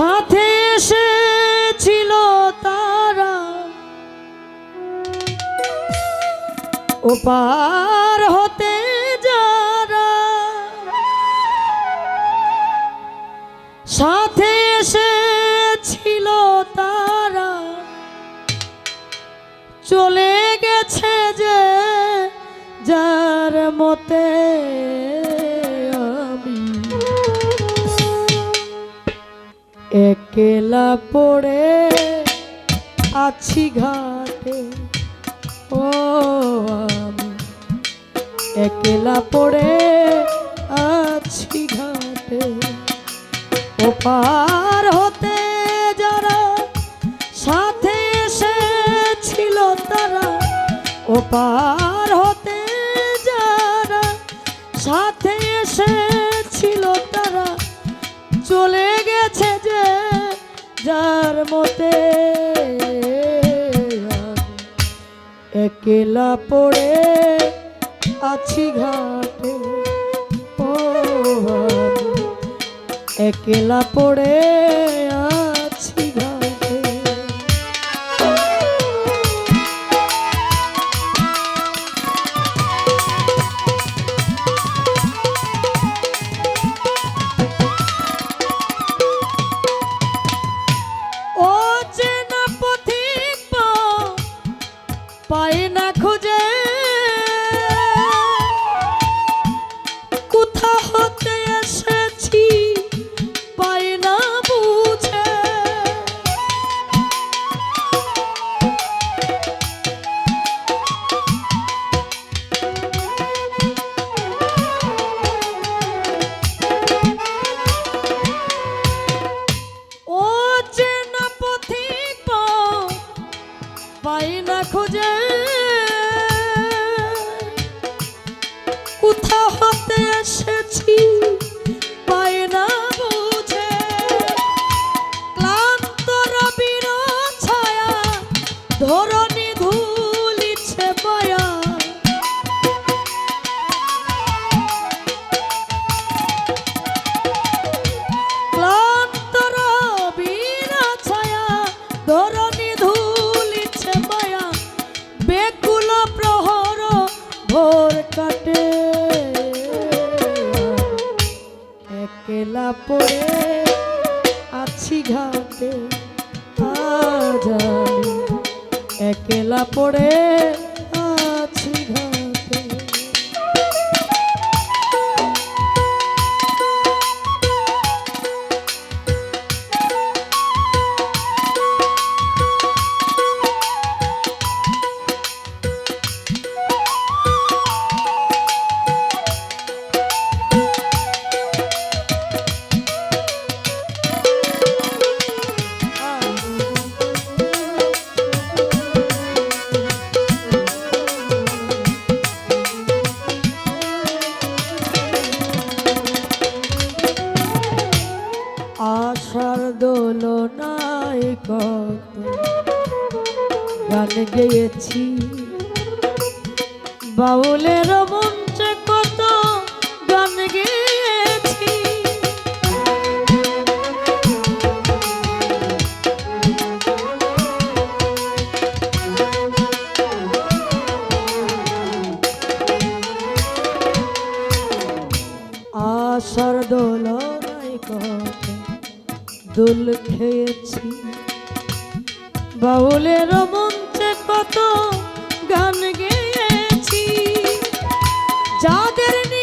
সাথে এসেছিল তারা। ওপার হতে যারা। সাথে এসেছিল একলা পড়ে আছি ঘাটে। ও, আমি একলা পড়ে আছি ঘাটে। ও পার হতে যারা সাথে এসেছিল তারা ও পার হতে যারা সাথে এসেছিল তারা, চলে গেছে যে যার মতে একেলা পড়ে আছি ঘাটে একেলা পড়ে পাই না খুঁজে। কোথা হতে এসেছি পাই না বুঝে। ক্লান্ত রবির ছায়া ধরণী পড়ে আছি ঘাটে আজ একলা পড়ে গেয়েছি। বাউলের মঞ্চে কত গান গেয়েছি। আশার দোলনায় কত দোল খেয়েছি। বাউলের মঞ্চে কত গান গেয়েছি। যাদের নিয়ে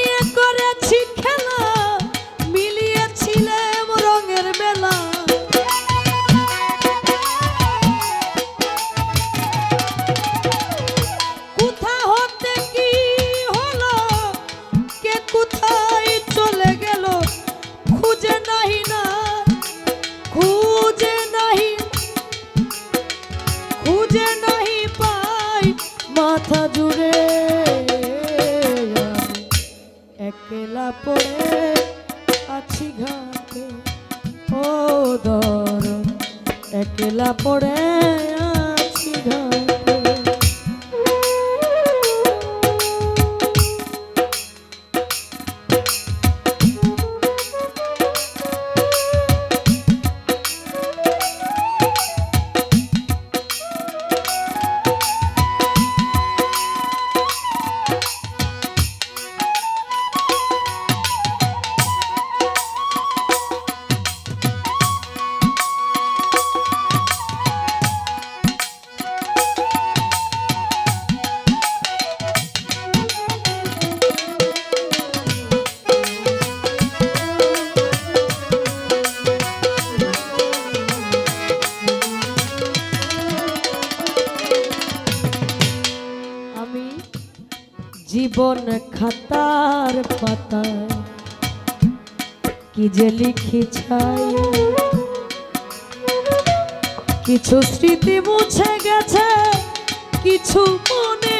জীবন খাতার পাতায় কি যে লিখি ছাই। কিছু স্মৃতি মুছে গেছে কিছু মনে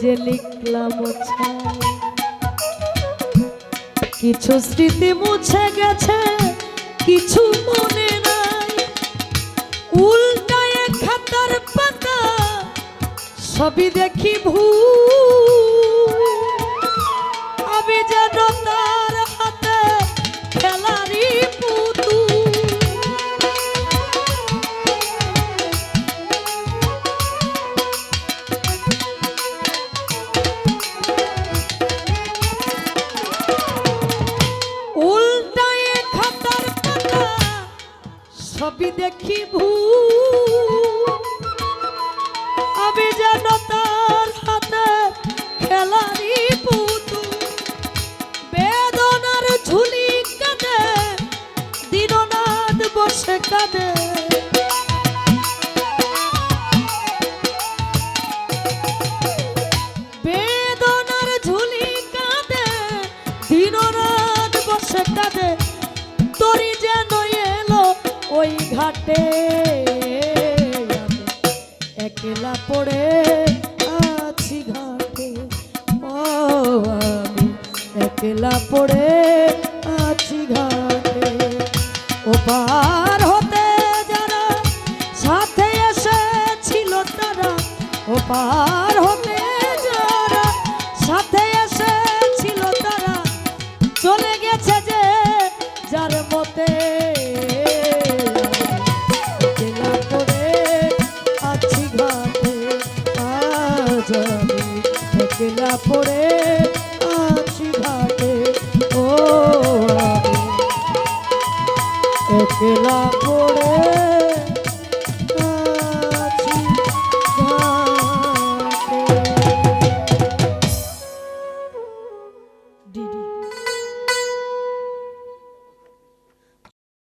যে লিখলাম কিছু স্মৃতি মুছে গেছে, কিছু মনে নাই। উল্টায় খাতার পাতা, সবই দেখি ভূ সবই দেখি আমি যেন তার হাতে খেলারি পুতু। বেদনার ঝুলি কাঁদে দিননাথ বসে কাঁদে। ঘাটে একলা পড়ে আছি ঘাটে। আমি একলা পড়ে আছি ঘাটে। ও পার হতে যারা সাথে এসেছিল তারা, ও পার হতে যারা সাথে এসেছিল তারা, চলে গেছে যে যার মতে। একলা পড়ে